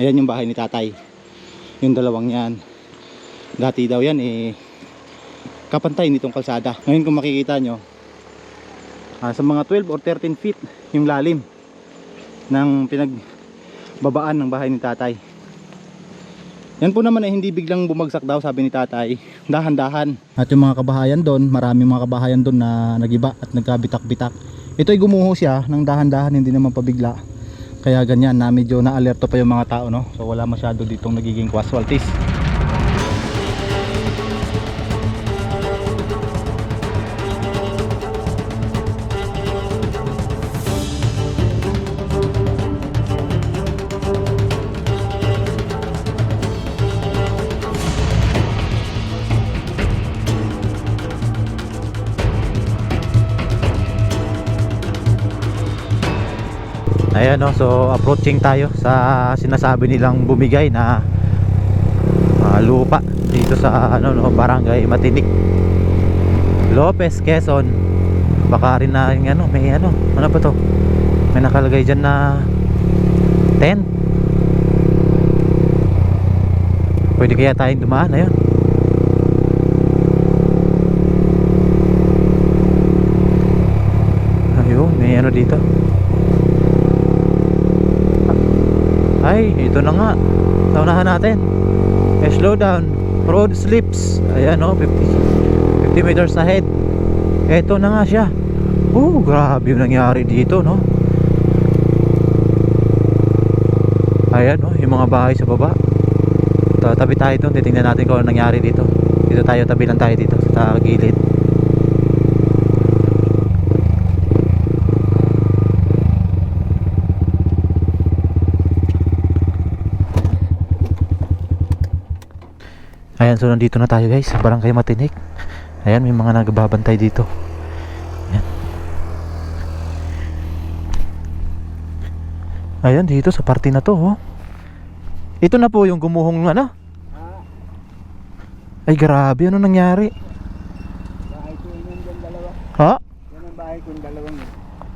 Ayan yung bahay ni tatay. Yung dalawang yan. Dati daw yan eh kapantay nitong kalsada. Ngayon kung makikita nyo, ah, sa mga 12 or 13 feet yung lalim ng pinagbabaan ng bahay ni tatay. Yan po naman ay hindi biglang bumagsak daw sabi ni tatay. Dahan-dahan. At yung mga kabahayan doon, marami mga kabahayan doon na nagiba at nagkabitak-bitak. Ito ay gumuho siya ng dahan-dahan, hindi naman pabigla. Kaya ganyan na medyo na-alerto pa yung mga tao no. So wala masyado ditong nagiging casualties. Ayan no, so approaching tayo sa sinasabi nilang bumigay na ah, lupa dito sa ano no, barangay Matinik. Lopez, Quezon. Baka rin na ano, may ano, ano ba to? May nakalagay diyan na 10. Pwede kaya tayong dumaan, ayun. Ayun, may ano dito. Ay, ito na nga. Taunahan natin. Eh, slow down. Road slips. Ayan o, 50, 50 meters ahead. Ito na nga siya. Oh, grabe yung nangyari dito, no? Ayan, oh, yung mga bahay sa baba. Tatabi tayo doon. Titingnan natin kung ano nangyari dito. Dito tayo, tabi lang tayo dito sa gilid. Ayan, so nandito na tayo guys sa barangay Matinik. Ayan, may mga nagbabantay dito. Ayan. Ayan, dito sa party na to, oh. Ito na po yung gumuhong ano? Ay, grabe, ano nangyari? Bahay ko yun yung dalawa. Ha? Yan ang bahay ko yung dalawang.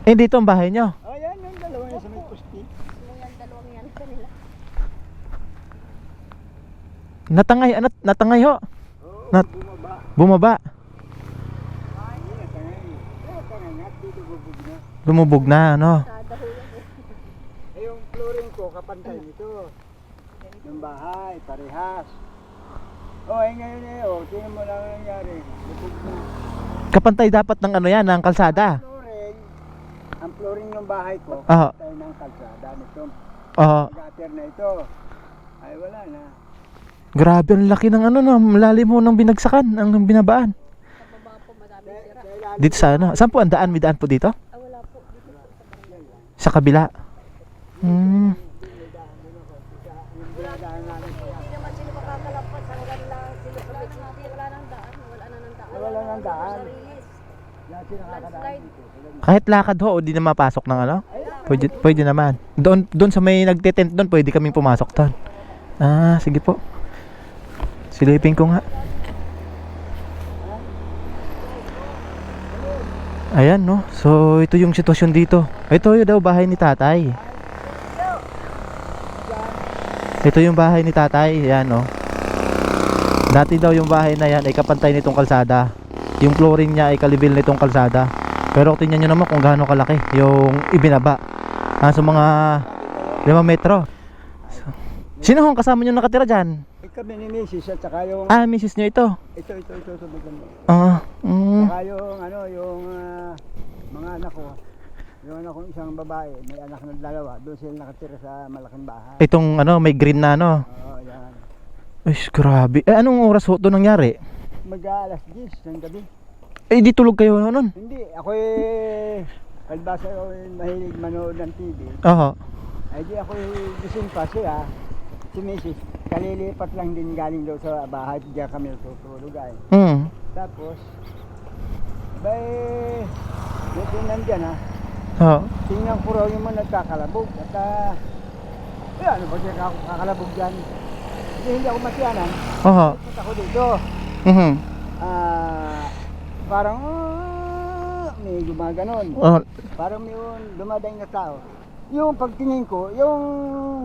Eh, dito ang bahay nyo. Oh, yan yung dalawang yun sa may pusti. Natangay, ano, natangay ho. Nat- bumaba. Lumubog na, ano. Eh, yung flooring ko, kapantay nito. Yung bahay, parehas. Oh, eh ngayon eh, oh, tingnan mo lang ang nangyari. Na. Kapantay dapat ng ano yan, ng kalsada. Flooring, ang flooring ng bahay ko, kapantay ng kalsada nito. Oo. Gutter na ito. Ay, wala na. Grabe, ang laki ng ano, no, malalim mo ng binagsakan, ang binabaan. Dito sa ano, saan po ang daan? May daan po dito? Sa kabila. Hmm. Kahit lakad ho, o di na mapasok ng ano? Pwede, pwede naman. Doon, doon sa may nagtitent doon, pwede kaming pumasok doon. Ah, sige po. Silipin ko nga. Ayan, no? So, ito yung sitwasyon dito. Ito yung daw bahay ni tatay. Ito yung bahay ni tatay. Ayan, no? Dati daw yung bahay na yan ay kapantay nitong kalsada. Yung flooring niya ay kalibil nitong kalsada. Pero tingnan nyo naman kung gaano kalaki yung ibinaba. Ah, sa mga 5 metro. Sino hong kasama nyo nakatira dyan? Eh, kami ni Mrs. at saka yung... Ah, misis nyo ito. Ito, ito, ito, ito, ito. Ah, mm, Saka yung, ano, yung ah, mga anak ko. Yung anak kong isang babae, may anak na dalawa. Doon sila nakatira sa malaking bahay. itong ano, may green na ano. Oo, yan. Ay, grabe. Eh, anong oras ho ito nangyari? Mag-aalas 10 ng gabi. Eh, di tulog kayo noon. Hindi, ako eh... Kalbasa ako eh, mahilig manood ng TV. Oo. Ay di ako eh, gising pa siya. Si Mrs. Kalilipat lang din galing daw sa bahay. Diyan kami tutulog ay. Mm. Tapos, bay, yung tingnan dyan ha. Oo. Tingnan ko raw yung mga nagkakalabog. At ah, eh, ano ba ako kakalabog dyan? Hindi, hindi ako masyanan. Oo. Punta ko dito. Mhm. Ah, parang, ah, may gumaganon. Oh, Parang may un- dumadaing na tao. Yung pagtingin ko, yung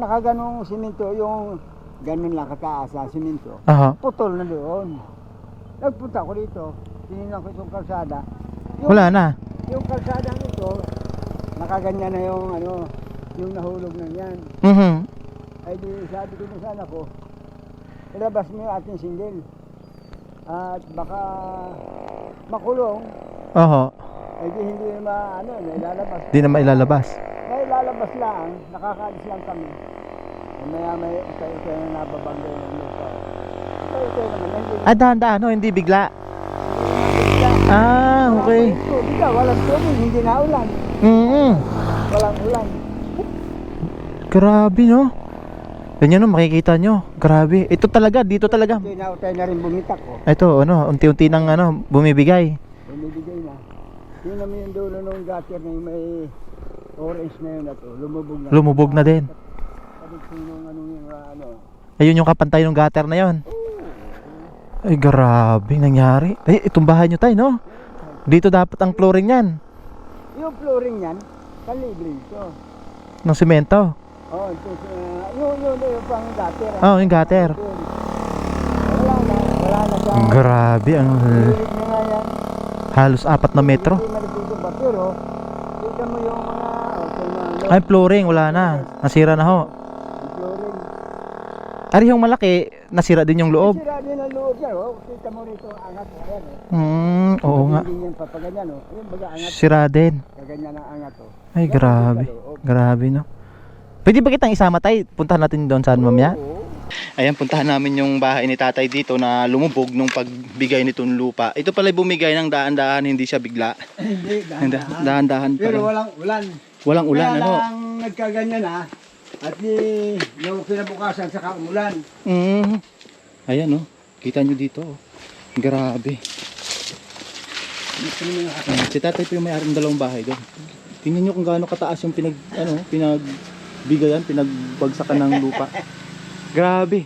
nakaganong simento, yung ganun lang kataas na simento, Aha. putol na doon. Nagpunta ko dito, tinignan ko itong kalsada. Yung, Wala na. Yung kalsada nito, nakaganyan na yung ano, yung nahulog na yan. Mhm. Ay di sabi ko na sana ko, ilabas mo yung ating single. At baka makulong, Oho. ay di hindi na ano, nailalabas. Di na mailalabas. Nailalabas lang, nakakaalis lang kami. Ay, Maya may ito-ito na nababanggay ng lupa. Ito-ito naman, hindi. Ah, dahan-dahan, no? Hindi bigla. Ah, okay. Walang tubig, ah, walang tubig, hindi na ulan. Mm Walang ulan. Grabe, no? Ganyan, no? Makikita nyo. Grabe. Ito talaga, dito talaga. Tinautay na rin bumitak ko. Ito, ano, unti-unti nang ano, bumibigay. Bumibigay na. Yun naman yung dulo ng gutter na yung may orange na yun na to. Lumubog na. Lumubog na din. Ano yung ah, ano. Ayun yung kapantay ng gutter na yon. Ay, grabe, nangyari. Eh, itong bahay nyo tayo, no? Dito dapat ang flooring yan. Yung flooring yan, kalibre ito. Ng simento. Oh, ito, uh, yun, yun, yung pang gutter. Oh, yung gutter. Wala na, wala na sa... Grabe, ang halos apat na metro. Hindi kita mo yung mga... Ay, flooring, wala na. Nasira na ho. flooring. Ari yung malaki, nasira din yung loob. Sira din ang loob yan, oh. Kita mo rito, angat. Ayan, oh. Hmm, oo nga. Hindi yan papaganyan, oh. Yung baga angat, Sira din. kaganyan ang angat, oh. Ay, grabe. Grabe, no? Pwede ba kitang isama tayo? Puntahan natin doon saan mamaya? Oo. Ayan, puntahan namin yung bahay ni tatay dito na lumubog nung pagbigay nitong lupa. Ito pala bumigay ng daan-daan, hindi siya bigla. Hindi, pa Pero walang ulan. Walang ulan, Kaya ano? lang nagkaganyan ha. At di, yung kinabukasan saka umulan. Mm. Ayan, no? Kita nyo dito. oh. Grabe. Ayan, si tatay po yung may ng dalawang bahay doon. Tingnan nyo kung gaano kataas yung pinag, ano, pinagbigayan, pinagbagsakan ng lupa. Grabe.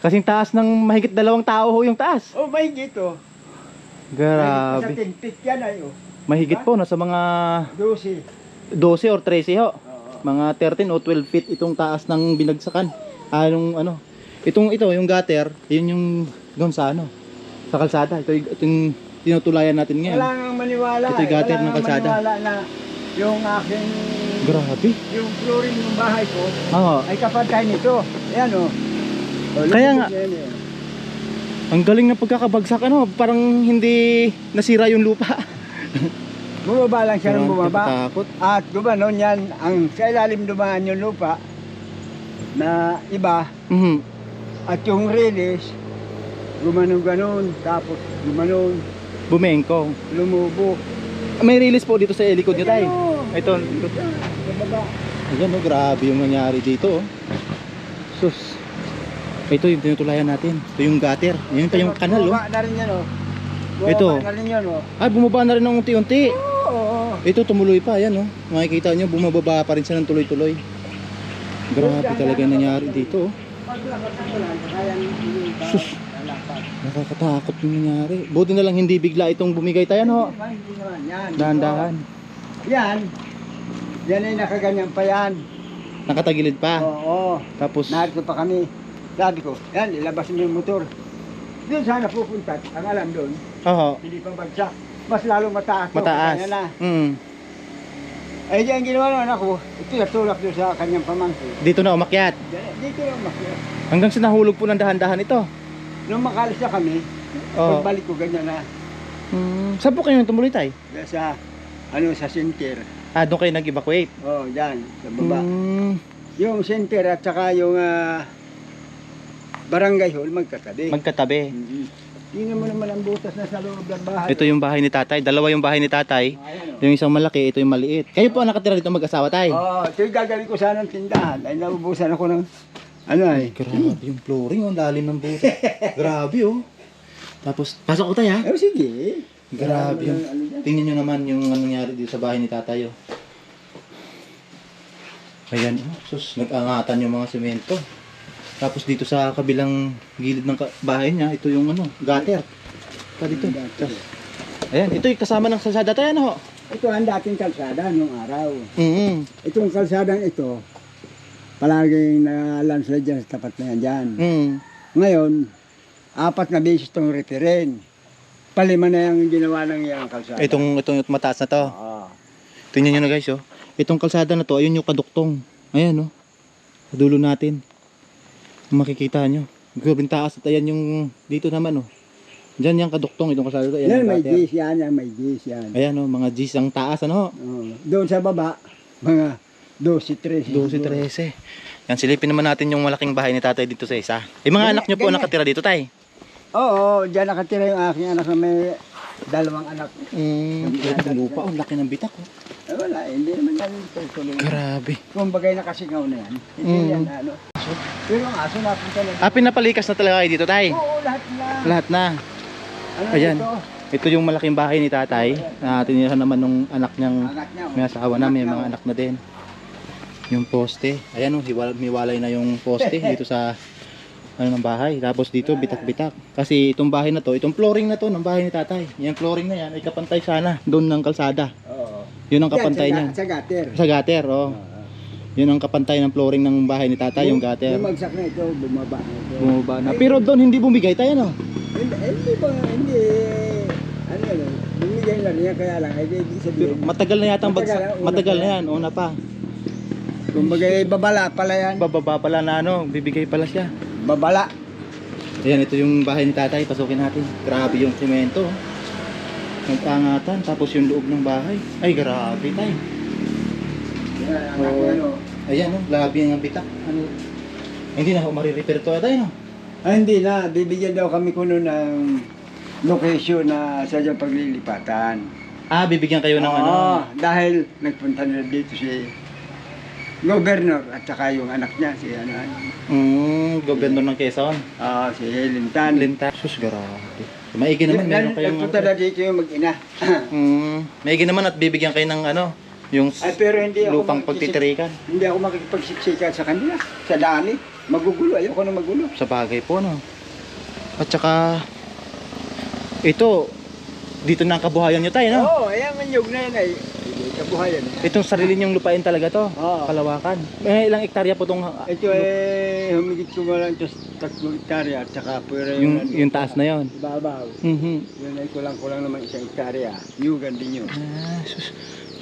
Kasing taas ng mahigit dalawang tao ho yung taas. Oh, may gito. Sa Grabe. tintik yan ay oh. Mahigit po, nasa mga 12. 12 or 13 ho. Mga 13 o 12 feet itong taas ng binagsakan. Ah, nung ano. Itong ito, yung gutter, yun yung doon sa ano. Sa kalsada. Ito, yung- ito yung tinutulayan natin ngayon. Wala nang maniwala. Ito yung eh. gutter Wala ng nang kalsada. maniwala na yung aking Grabe. yung flooring ng bahay ko Oo. ay kapantay nito. Ayan oh. Oh, Kaya nga. na yan, eh. Ang galing ng pagkakabagsak ano, parang hindi nasira yung lupa. Bumaba lang siya ng bumaba. At gumanon yan, ang sa ilalim dumaan yung lupa na iba Mhm. at yung release gumanon ganon tapos gumanon Bumengkong. lumubo. May release po dito sa likod nyo tayo. Ito. oh. Baba. Ayan oh, grabe yung nangyari dito oh. Sus. Ito yung tinutulayan natin. Ito yung gutter. Yan yung kanal oh. Bumaba na rin yan oh. Bumaba Ito. na rin yan oh. Ay, bumaba na rin ng unti-unti. Oo. Ito tumuloy pa, ayan oh. Makikita nyo, bumababa pa rin siya ng tuloy-tuloy. Grabe talaga nangyari dito oh. Sus. Nakakatakot yung nangyari. Buti na lang hindi bigla itong bumigay tayo no. Dahan-dahan. Yan. Yan ay nakaganyan pa yan. Nakatagilid pa. Oo. Tapos, Narito pa kami. Sabi ko, yan, ilabas mo yung motor. Doon sana pupunta. Ang alam doon, oo, hindi pa bagsak. Mas lalong mataas. to, mataas. kaya na. Mm. Ay, diyan ginawa naman ako. Ito natulak doon sa kanyang pamangkin. Dito na umakyat. Diyan- Dito lang makya. Hanggang sa nahulog po ng dahan-dahan ito. Nung makalis na kami, Oo. pagbalik ko ganyan na. Mm. Saan po kayo tumuloy tayo? Sa, ano, sa center. Ah, doon kayo nag-evacuate. Oh, yan, sa baba. Mm. Yung center at saka yung ah, barangay hall magkatabi. Magkatabi. Mhm. Tingnan mo naman ang butas na sa loob ng bahay. Ito yung bahay ni tatay. Dalawa yung bahay ni tatay. Ayan, oh. Yung isang malaki, ito yung maliit. Kayo po ang nakatira dito mag-asawa tayo. Oh, ito yung gagawin ko sana ng tindahan. Ay, naubusan ako ng, ano ay. Grabe yung flooring, ang lalim ng butas. Grabe oh. Tapos, pasok ko tayo ha. Eh, sige. Grabe yung, Ano yan? tingnan nyo naman yung anong nangyari dito sa bahay ni tatay oh. Ayan oh, sus, nag-angatan yung mga semento. Tapos dito sa kabilang gilid ng bahay niya, ito yung ano, gutter. Pa dito. Tas- Ayan, ito yung kasama ng sasada tayo ano ho. Ito ang dating kalsada nung araw. Mm. Itong kalsadang ito, palaging na landslide dyan sa tapat na yan dyan. Mm. Ngayon, apat na beses itong referin. Palima na yung ginawa ng iyang kalsada. Itong itong mataas na to. Oo. Tingnan niyo na guys, oh. Itong kalsada na to, ayun yung kaduktong. Ayan, oh. Dulo natin. Kung makikita nyo. Grabing taas at ayan yung dito naman, oh. Diyan yung kaduktong itong kalsada Yan, yung may gutter. G's yan, yan, may G's yan. Ayan, oh, mga G's ang taas, ano? Oo. Doon sa baba, mga 12, 13. 12, 13. Yan, silipin naman natin yung malaking bahay ni tatay dito sa isa. Yung mga Ganyan, anak nyo po ganyan. nakatira dito, tay. Oo, dyan nakatira yung aking anak na may dalawang anak. Mm, yung lupa, oh, laki ng bitak, oh. Eh, wala, hindi naman yan tutuloy. Grabe. Kung bagay nakasingaw na yan, hindi Mm. yan ano. Pero ang aso napunta na Ah, pinapalikas na talaga kayo dito, tay. Oo, lahat na. Lahat na. Ano Ayan. ito? Ito yung malaking bahay ni tatay na tinirahan naman nung anak niyang Anak niya. oh. may asawa na, may mga anak na din. Yung poste. Ayan oh, hiwalay, na yung poste dito sa ano ng bahay. Tapos dito bitak-bitak. Kasi itong bahay na to, itong flooring na to ng bahay ni tatay. Yung flooring na yan ay kapantay sana doon ng kalsada. Oo. Yun ang kapantay niya. sa, sa gutter. Sa gutter, oh. Yun ang kapantay ng flooring ng bahay ni tatay, yung gutter. Bumagsak na ito, bumaba na ito. Bumaba na. Pero doon hindi bumigay tayo, no? Hindi, hindi ba, hindi, ano yun, bumigay lang niya, kaya lang, hindi, hindi Pero sabihin. matagal na yata ang Matagal, bagsak. una Matagal na yan. una pa. Kumbaga, babala pala yan. Bababa pala na ano, bibigay pala siya. Babala. Ayan, ito yung bahay ni tatay. Pasukin natin. Grabe yung semento. oh. Nagpangatan. Tapos yung loob ng bahay. Ay, grabe tay. Yan, Oo. Ayan, oh, grabe yung bitak. Ano? Hindi na ako marirepair to tayo, no? Ah, hindi na, bibigyan daw kami kuno ng location na sa dyan paglilipatan. Ah, bibigyan kayo ng ano. Oo, dahil nagpunta na dito si governor at saka yung anak niya, si ano, ano. Mm, gobernador ng Quezon. Ah, si Helen Tan. Linta. Sus, grabe. Maigi naman, meron kayong... Nagpunta na dito yung mag-ina. Mm, maigi naman at bibigyan kayo ng ano, yung Ay, pero hindi ako lupang makikisip- pagtitirikan. Hindi ako makikipagsiksikan sa kanila. Sa eh. Magugulo. Ayoko na magulo. Sa bagay po, no? At saka, ito, dito na ang kabuhayan nyo tayo, no? Oo, oh, ayan ang nyug na yan ay. Hindi, kabuhayan. eh. Itong sarili nyong lupain talaga to. Oo. Kalawakan. May ilang ektarya po tong Ito eh, humigit ko nga lang sa tatlong hektarya at saka pwera yung, ano, yung taas na yon. Babaw. Mhm. Yun ay kulang-kulang naman isang hektarya. Nyugan din yun. Ah, sus.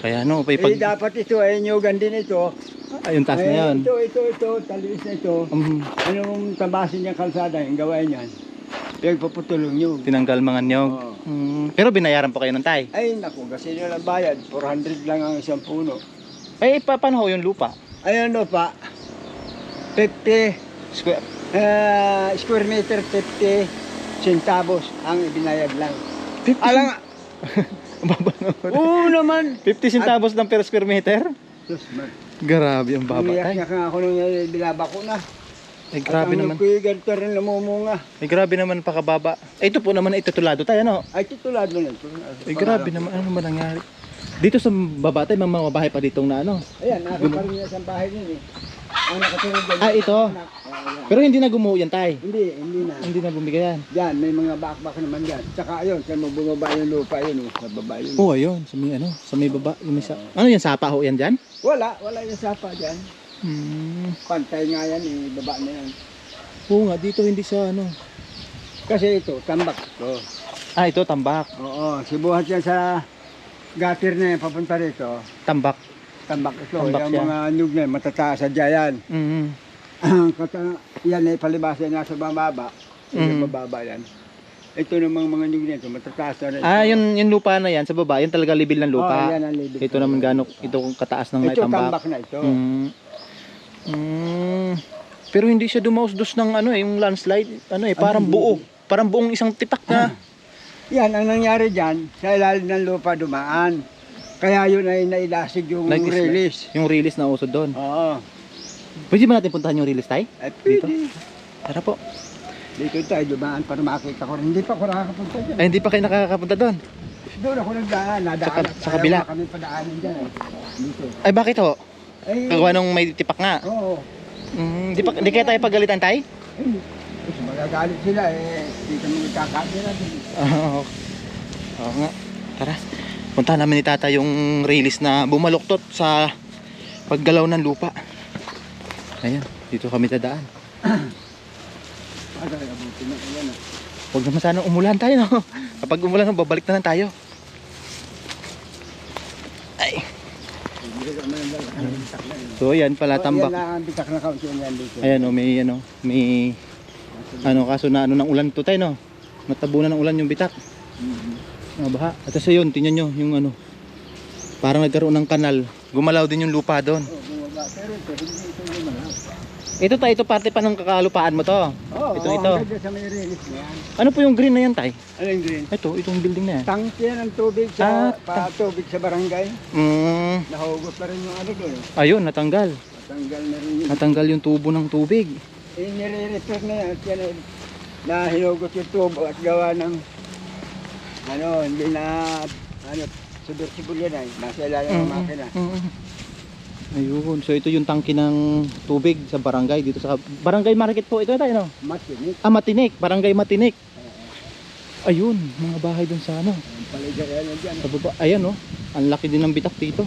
Kaya no, pa Eh, pag dapat ito ay nyugan din ito. ah, yung taas na Eh, yon. Ito, ito, ito, talis na ito. Mhm. Anong tabasin niyang kalsada, yung gawain niyan. Pinagpaputulong nyug. Tinanggal mga nyog. Oo. Mm, pero binayaran po kayo ng tay. Ay, naku, kasi nyo lang bayad. 400 lang ang isang puno. Eh, pa, paano ho yung lupa? Ayun no pa, 50 Square. ah, square meter, 50 centavos ang ibinayad lang. 50 Alang, Ang baba naman. oo naman. 50 centavos lang per square meter? Man. Grabe ang baba tay. Umiyak nga ako nung binaba ko na. Eh, grabe At naman. ang ganito rin namumunga. Eh, grabe naman pakababa. Eh, ito po naman itutulado tayo, no? Ay, titulad mo na ito. Eh, grabe naman. Ano ba nangyari? Dito sa baba tayo, mga bahay pa ditong na ano. Ayan, nasa pa rin sa bahay niya eh. Ang nakatulog dyan. Ah, ito? Pero hindi na gumuho yan, tay. Hindi, hindi na. Hindi na bumigay yan. May mga bakbak naman dyan. Tsaka ayun, saan mo bumaba yung lupa yun, oh, sa baba yun. Oo, oh, ayun. Sa may ano, sa may baba. Yung may sa... Ano yan, sapa ho yan dyan? Wala, wala yung sapa dyan. Hmm. Pantay nga yan, eh, baba na yan. Oo nga, dito hindi sa ano. Kasi ito, tambak ito. Ah, ito, tambak. Oo, sibuhat yan sa gatir na yan, papunta rito. Tambak. Tambak ito, Tambak yung siya. mga nyug na yan, matataas sa dyan. Mm. Kata, yan ay palibasa yan nasa bababa. Mhm. Yung bababa yan. Ito namang mga nyug na ito, matataas na rin. Ah, yung, yung lupa na yan, sa baba, yan talaga libil ng lupa. yan ang libig. ito naman gano, ito kung kataas ng Ito, tambak. tambak na ito. Mm. Mm. Pero hindi siya dumausdos ng ano eh, yung landslide. Ano eh, parang hindi. buo. Parang buong isang tipak na. Yan, ang nangyari dyan, sa ilalim ng lupa dumaan. Kaya yun ay nailasig yung Like this, release. Yung release na usod doon. Oo. Pwede ba natin puntahan yung release tay? Ay, Dito? pwede. Tara po. Dito tayo dumaan para makita ko. rin. Hindi pa ako nakakapunta dyan. Ay, hindi pa kayo nakakapunta doon. Doon ako nagdaan. Nadaan. Sa sa Ayaw kabila. kami padaanin dyan. Eh. Dito. Ay, bakit ho? Ay, Kagawa nung may tipak nga. oo. Mm, di, pa, di kaya tayo pagalitan tay? Ay, kasi magagalit sila eh. Dito mo nagkakabira din. Oo. Oo nga. Tara. Punta namin ni tata yung release na bumaluktot sa paggalaw ng lupa. Ayan, dito kami dadaan. Huwag naman sana umulan tayo, no? Kapag umulan, babalik na lang tayo. Ay. So, ayan pala, Oh, tambak. Ayan, oh, may, ano, may, ano, kaso na, ano, ng ulan to tayo, no? Natabunan ng ulan yung bitak. Mga baha. At sa yun, tingnan nyo, yung ano, parang nagkaroon ng kanal. Gumalaw din yung lupa doon. Ito, tayo, ito parte pa ng kakalupaan mo to. Oh, Ito, oh, ito. sa may na yan. Ano po yung green na yan, tay? Ano yung green? Ito, itong building na yan. Tangke yan ng tubig Ah, sa pa tubig sa barangay. Mm, Nahugot pa rin yung ano doon. ayun, natanggal. Natanggal na rin yun. Natanggal yung tubo ng tubig. Eh, nire-repair na yan. Ay- na hinugot yung tubo at gawa ng ano, hindi na ano, subversible yan ay. Nasa ilalim ng Mm, makina. mm. Ayun, so ito yung tangki ng tubig sa barangay dito sa barangay market po ito tayo no. Matinik. Ah, Matinik, barangay Matinik. Ayun, mga bahay dun sa ano. Ang paligayan yan. Sa baba, ayan oh. Ang laki din ng bitak dito.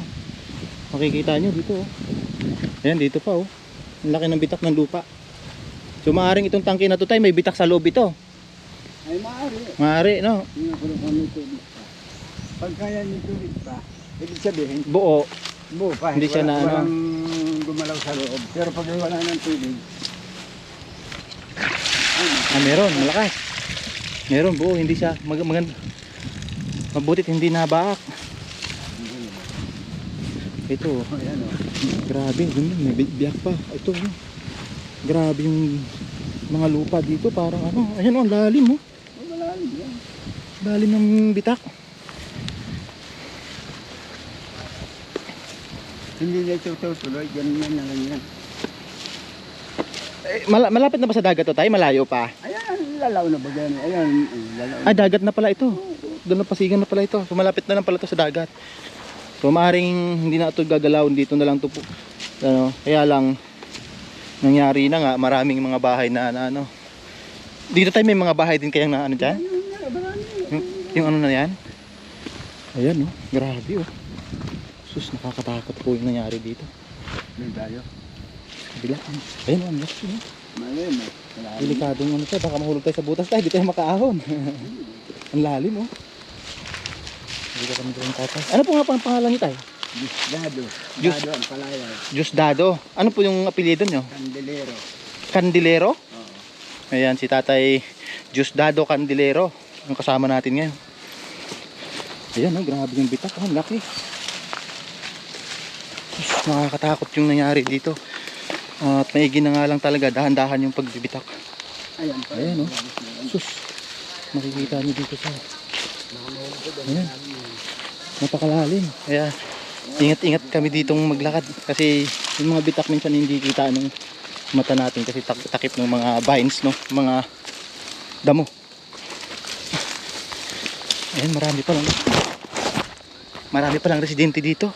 Makikita nyo dito oh. Ayan, dito pa oh. Ang laki ng bitak ng lupa. So maaaring itong tangke na to tayo, may bitak sa loob ito. Ay, maaari. Maaari, no? Tingnan ko kung may tubig pa. Pagka yan may tubig pa, ibig sabihin, Buo. buo pa. Hindi siya na ano. Walang gumalaw sa loob. Pero pag wala ng tubig, Ah, meron, malakas. Meron, buo, hindi siya mag maganda. Mabutit hindi nabaak. Ito, oh. oh, yan o. grabe, ganun, may bi- biyak pa. Ito, oh. grabe yung mga lupa dito, parang ano, ayan oh, ang lalim oh. Lalim ng bitak. Hindi na ito tutuloy, ganun na lang yan. Eh, mala- malapit na ba sa dagat to tayo? Malayo pa. Ayan, lalaw na ba yan? Ayan, lalaw na. Ah, dagat na pala ito. Doon na pasigan na pala ito. So, malapit na lang pala ito sa dagat. So, maaring hindi na ito gagalaw. Dito na lang ito po. Ano, kaya lang, nangyari na nga, maraming mga bahay na, na ano. Dito tayo may mga bahay din kayang na ano dyan? Yung, yung ano na yan? Ayan oh, grabe oh. Sus, nakakatakot po yung nangyari dito. May dayo. Kabila. Ayan oh, ang laki oh. Malalim eh. Malalim. Delikadong ano siya, baka mahulog tayo sa butas tayo, di tayo makaahon. ang lalim oh. Hindi ka kami doon tatay. Ano po nga pang pangalan niyo tayo? Dado. Diyos. Dado ang palaya. Diyos Dado. Ano po yung apelyido nyo? Candelero. Candilero? Oo. Ayan, si tatay Diyos Dado Candilero. Ang kasama natin ngayon. Ayan oh, grabe yung bitak. Oh, ang laki. Sus, nakakatakot yung nangyari dito. At maigi na nga lang talaga, dahan-dahan yung pagbibitak. Ayan. Ayan, oh. Sus, makikita niyo dito sa... Ayan. Napakalalim. Kaya, ingat-ingat kami ditong maglakad. Kasi yung mga bitak minsan hindi kita ng mata natin kasi tak- takip ng mga vines, no? Mga damo. Ayan, marami pa lang. Marami pa lang residente dito.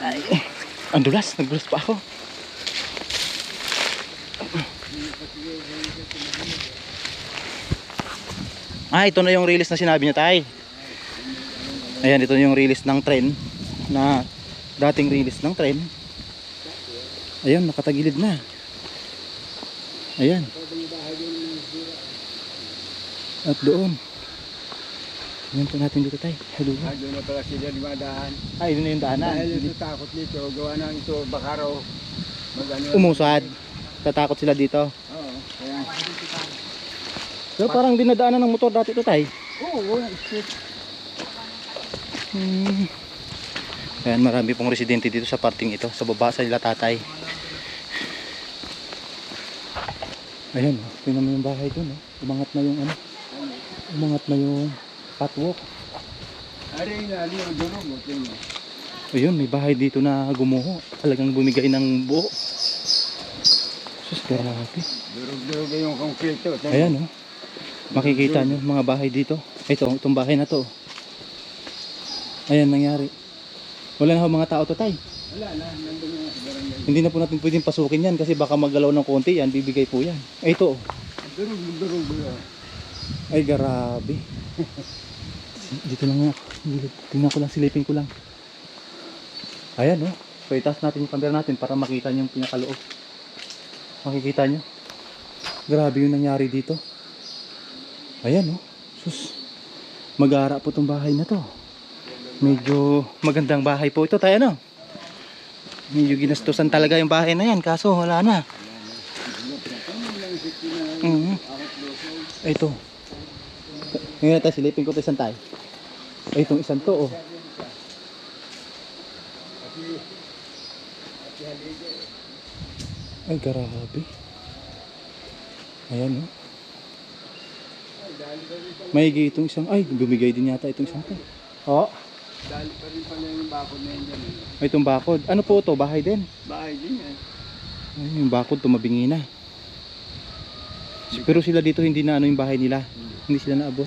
Ay, ang dulas. Nagdulas pa ako. Ah, ito na yung release na sinabi niya tay. Ayan, ito yung release ng tren na dating release ng tren. Ayan, nakatagilid na. Ayan. At doon. Ayan po natin dito tay. Hello. Ah, doon na pala sila dumadaan. Ay, yun na yung daanan. Dahil ito takot dito, gawa ng ito, baka raw mag-ano. Umusad. Tatakot sila dito. Oo, kaya. Pero parang dinadaanan ng motor dati ito tay. Oo, oo. Hmm. Ayan, marami pong residente dito sa parting ito, sa baba sa nila tatay. Ayan, oh, tingnan mo yung bahay doon, oh. Umangat na yung ano, umangat na yung catwalk. Ayun, may bahay dito na gumuho. Talagang bumigay ng buo. Sus, grabe. Durog-durog yung konkreto. tingnan. Ayan, oh. Makikita nyo mga bahay dito. Ito, itong bahay na to. Ayan, nangyari. Wala na ho mga tao to, tay. Wala na, nandun yung barangay. Hindi na po natin pwedeng pasukin yan kasi baka magalaw ng konti yan, bibigay po yan. Ito. oh. Durog, durog, durog. Ay, grabe. Dito lang nga. Tingnan ko lang, silipin ko lang. Ayan, no? So, itaas natin yung camera natin para makita niyo yung pinakaloob. Makikita niyo. Grabe yung nangyari dito. Ayan, no? Sus. Mag-aara po tong bahay na to. Medyo magandang bahay po ito. Tayo, no? Medyo ginastusan talaga yung bahay na yan. Kaso, wala na. Mhm. Ito. Ngayon tayo silipin ko ito isang tayo. Ay, itong isang to, oh. Ay, grabe. Ayan, oh. Maigi itong isang, ay, bumigay din yata itong isang to. Oh, Dali pa rin pala yung bakod na yun dyan. eh. ay, itong bakod. Ano po to? Bahay din. Bahay din yan. Ay, yung bakod tumabingi na. Pero sila dito hindi na ano yung bahay nila. Hindi sila naabot.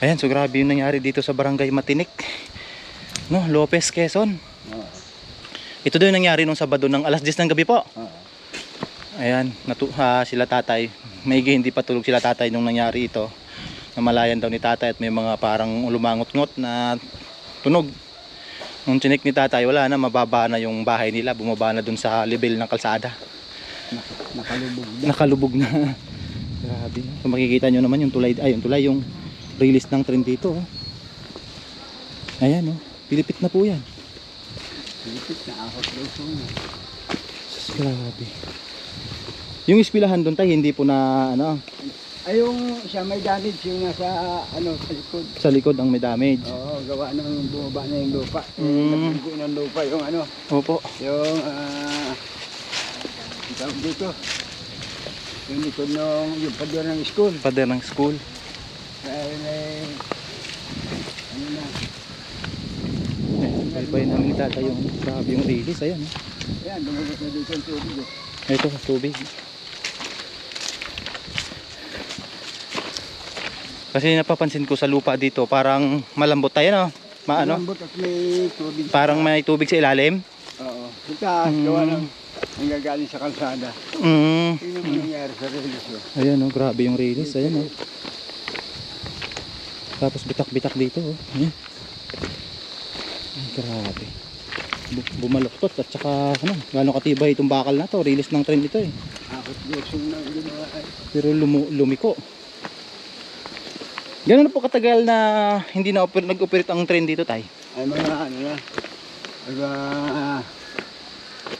Ayan, so grabe yung nangyari dito sa barangay Matinik. No, Lopez, Quezon. Ito daw yung nangyari nung Sabado ng alas 10 ng gabi po. Oo. Ayan, natu ha, sila tatay. Maigi hindi pa tulog sila tatay nung nangyari ito. Namalayan daw ni tatay at may mga parang lumangot-ngot na tunog. Nung chinik ni tatay, wala na, mababa na yung bahay nila. Bumaba na dun sa level ng kalsada. Nakalubog na. Nakalubog na. Grabe. So makikita nyo naman yung tulay, ay yung tulay, yung release ng trend dito. Oh. Ayan oh, pilipit na po yan. Pilipit na ahot daw so na. Sus, grabe. Yung ispilahan doon tayo, hindi po na ano, Ay yung siya may damage yung nasa ano sa likod. sa likod ang may damage. Oo, gawa ng bumaba na yung lupa. Mm. Nagbugo ng lupa yung ano, Opo. yung ah tawag dito. Yung likod ng yung pader ng school. Pader ng school. Dahil may ano na. Namin ni tatay yung grabe yung release. Ayan. oh. Yan, dumagos na dito tubig. oh. Ito tubig. Kasi napapansin ko sa lupa dito, parang malambot tayo no? Maano? Malambot at may tubig. Parang may tubig sa ilalim. Oo. Sa taas, Mm. gawa ng ang gagaling sa kalsada. Mm. Yun ang nangyari sa relisyo. Ayan oh, grabe yung release. Ayan oh. Tapos bitak-bitak dito oh. Ayan. Ay, grabe. Bu- bumaluktot at saka ano, gano'ng katibay itong bakal na to. Release ng trend ito eh. Pero lumu- lumiko. Gano'n na po katagal na hindi na oper- nag-operate ang trend dito tay? Ay mga ano na. Aga,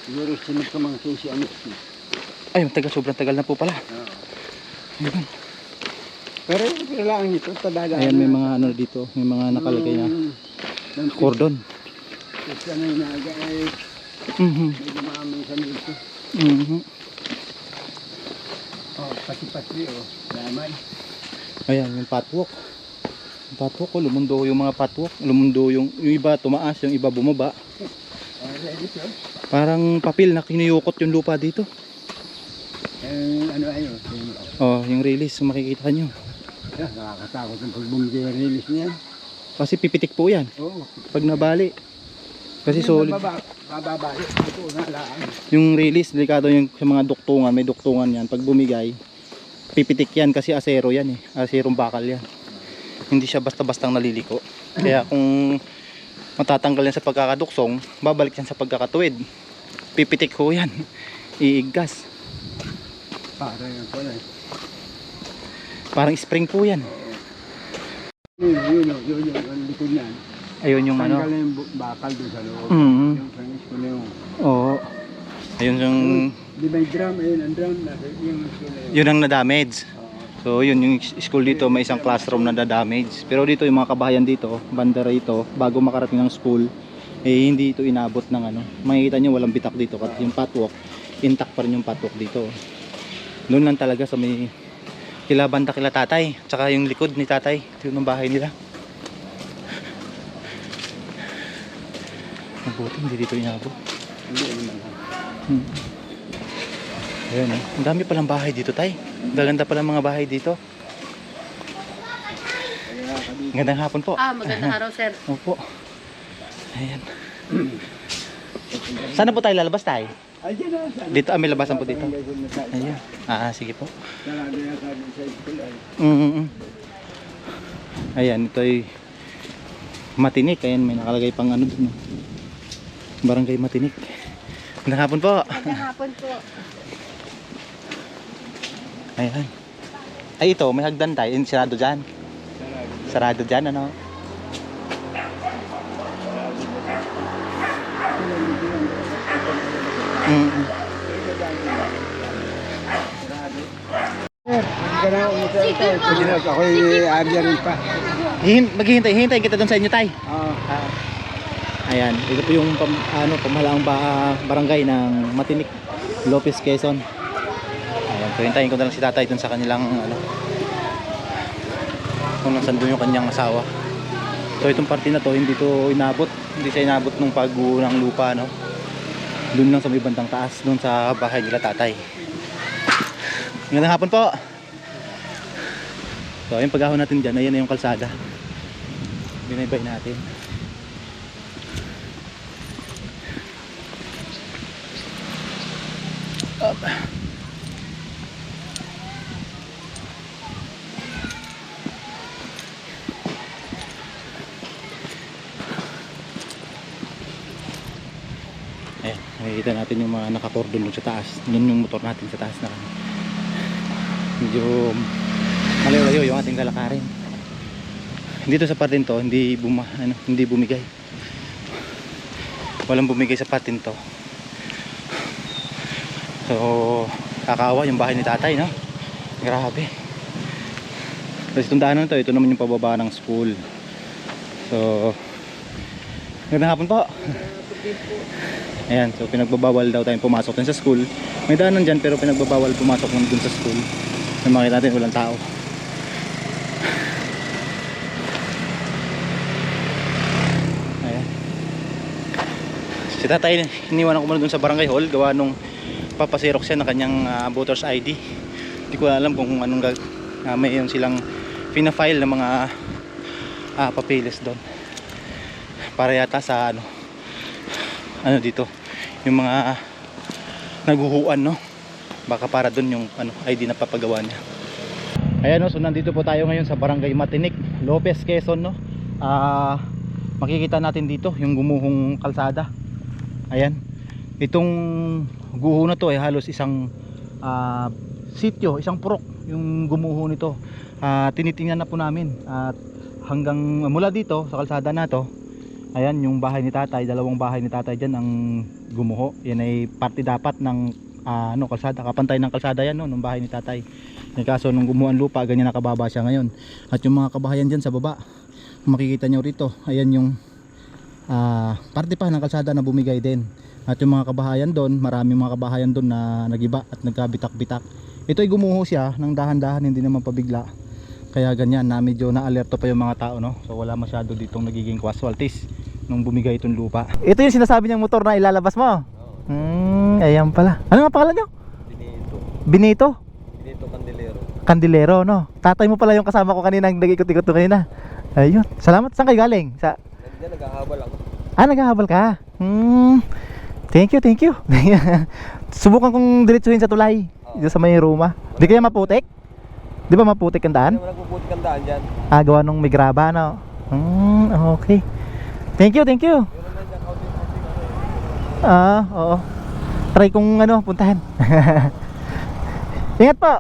siguro sinip ka mga sisi ano. Ay, taga sobrang tagal na po pala. Oo. Ayan. Pero lang ito, tadala. Ayan may mga ano dito, may mga nakalagay na cordon. Isa na inaga ay Mhm. may dumamang sa dito. Mhm. Oh, pati-pati oh. Damay. Ayan, yung patwalk. Yung patwalk ko, lumundo yung mga patwalk. Lumundo yung, yung iba tumaas, yung iba bumaba. Oh. Parang papel na kinuyukot yung lupa dito. Eh, ano ayo? Yung, Oh, yung release, makikita nyo. Ah, nakakatakot ang pagbumigay ng release niya. Kasi pipitik po yan, Oo. pag nabali. Kasi solid. Mababa, mababa. Ito na lang. Yung release, delikado yung sa mga duktungan, may duktungan yan. Pag bumigay, pipitik yan kasi asero yan eh. Aserong bakal yan. Hindi siya basta-bastang naliliko. Kaya kung matatanggal yan sa pagkakaduksong, babalik yan sa pagkakatuwid. Pipitik ho yan. Iiggas. Para yan pala. eh. Parang spring po yan. Yun, yun, yun, yun, ang likod niyan. Ayun yung Tanggal ano. na yung bu- bakal doon sa loob. Mhm. Yung sa ko na yung... Oo. Ayun yung, Di ba yung drum? Ayun, ang drum. Yung school na yun. yun ang na-damage. So yun yung school dito may isang classroom na na-damage. Pero dito yung mga kabahayan dito, banda rito, bago makarating ng school, eh hindi ito inabot ng ano. Makikita nyo walang bitak dito kasi yung patwalk, intact pa rin yung patwalk dito. Doon lang talaga sa may kila banda kila tatay, tsaka yung likod ni tatay, yun ang bahay nila. Mabuti hindi dito inabot. Hindi. Hmm. Ayan eh. Ang dami palang bahay dito tay. Ang Gaganda palang mga bahay dito. Magandang hapon po. Ah, magandang araw, sir. Opo. Ayan. Sana po tayo lalabas tayo? Dito, ah, may labasan po dito. Ayan. Ah, sige po. Mm -mm. Ayan, ito ay Matinik. Ayan, may nakalagay pang ano dun. Barangay Matinik. Magandang hapon po. Magandang hapon po. Ayan. Ay ito, may hagdan tayo. Sarado dyan. Sarado dyan, ano? Mm. Sir, hindi ka na umisa ito. Pwede na, ako'y area rin pa. Hihin- maghihintay, hintay kita doon sa inyo, tay. Oo. Ayan, ito po yung pam, ano, pamahalaang ba, barangay ng Matinik, Lopez, Quezon. Ayan, so hintayin ko na lang si tatay doon sa kanilang, ano, kung nasan doon yung kanyang asawa. So itong parte na to, hindi to inabot, hindi siya inabot nung pagbuo ng lupa, no. Doon lang sa may bandang taas, doon sa bahay nila tatay. Ngayong hapon po. So ayun pag-ahon natin dyan, ayan na yung kalsada. Binaybay natin. Ayan, makikita natin yung mga nakakordon doon sa taas. Doon yung motor natin sa taas na medyo malayo-layo yung ating lalakarin. Dito sa patin to, hindi buma, ano, hindi bumigay. Walang bumigay sa patin to. So, kakawa yung bahay ni tatay, no? Grabe. Tapos itong daanan to, ito naman yung pababa ng school. So, magandang hapon po. Ayan, so pinagbabawal daw tayong pumasok din sa school. May daanan dyan pero pinagbabawal pumasok lang dun sa school. Na makita natin walang tao. Ayan. Si tatay, iniwan ko muna dun sa barangay hall. Gawa nung papasirok siya ng kanyang ah, voter's ID. Hindi ko alam kung anong uh, may yung silang pina-file ng mga ah, papeles doon. Para yata sa ano ano dito yung mga naguhuan no? Baka para doon yung ano ID na papagawa niya. Ayan no? So nandito po tayo ngayon sa barangay Matinik Lopez Quezon no? Ah makikita natin dito yung gumuhong kalsada. Ayan. Itong guho na to ay halos isang ah, sityo isang purok yung gumuho nito. Ah, tinitingnan na po namin at hanggang mula dito sa kalsada na to Ayan yung bahay ni tatay, dalawang bahay ni tatay dyan ang gumuho. Yan ay parte dapat ng ah, ano, kalsada, kapantay ng kalsada yan no, ng bahay ni tatay. Eh, kaso nung gumuhan lupa, ganyan nakababa siya ngayon. At yung mga kabahayan dyan sa baba, makikita nyo rito, ayan yung ah, parte pa ng kalsada na bumigay din. At yung mga kabahayan doon, marami mga kabahayan doon na nagiba at nagkabitak-bitak. Ito ay gumuho siya ng dahan-dahan, hindi naman pabigla. Kaya ganyan na medyo na-alerto pa yung mga tao no. So wala masyado ditong nagiging casualties nung bumigay itong lupa. Ito yung sinasabi niyang motor na ilalabas mo. Hmm, ayan pala. Ano nga pangalan niyo? Binito. Binito? Binito Candilero. Kandilero, no? Tatay mo pala yung kasama ko kanina, nag-ikot-ikot ko kanina. Ayun. Salamat. Saan kayo galing? Sa Nandiyan naghahabol ako. Ah, naghahabol ka? Hmm. Thank you, thank you. Subukan kong diretsuhin sa tulay. Dito sa may Roma. Di kaya maputik? Di ba maputik ang daan? Hindi mo nagpuputi kang daan dyan. Ah, gawa nung may graba, no? Hmm, okay. Thank you, thank you. Ah, oo. Try kong ano, puntahan. Ingat po.